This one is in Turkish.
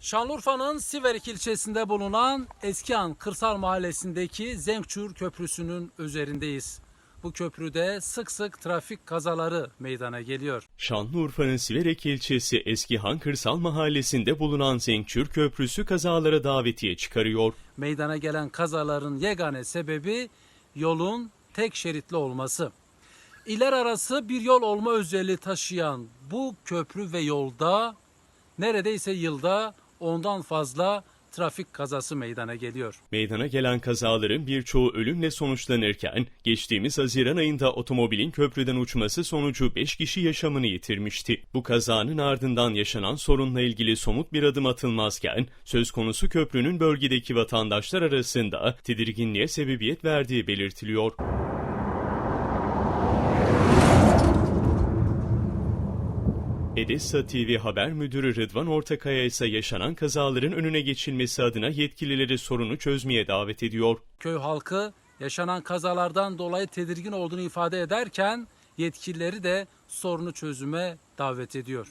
Şanlıurfa'nın Siverik ilçesinde bulunan Eskihan Kırsal Mahallesi'ndeki Zenkçur Köprüsü'nün üzerindeyiz. Bu köprüde sık sık trafik kazaları meydana geliyor. Şanlıurfa'nın Siverek ilçesi Eskihan Kırsal Mahallesi'nde bulunan Zenkçür Köprüsü kazalara davetiye çıkarıyor. Meydana gelen kazaların yegane sebebi yolun tek şeritli olması. İler arası bir yol olma özelliği taşıyan bu köprü ve yolda neredeyse yılda ondan fazla trafik kazası meydana geliyor. Meydana gelen kazaların birçoğu ölümle sonuçlanırken geçtiğimiz Haziran ayında otomobilin köprüden uçması sonucu 5 kişi yaşamını yitirmişti. Bu kazanın ardından yaşanan sorunla ilgili somut bir adım atılmazken söz konusu köprünün bölgedeki vatandaşlar arasında tedirginliğe sebebiyet verdiği belirtiliyor. Edessa TV Haber Müdürü Rıdvan Ortakaya ise yaşanan kazaların önüne geçilmesi adına yetkilileri sorunu çözmeye davet ediyor. Köy halkı yaşanan kazalardan dolayı tedirgin olduğunu ifade ederken yetkilileri de sorunu çözüme davet ediyor.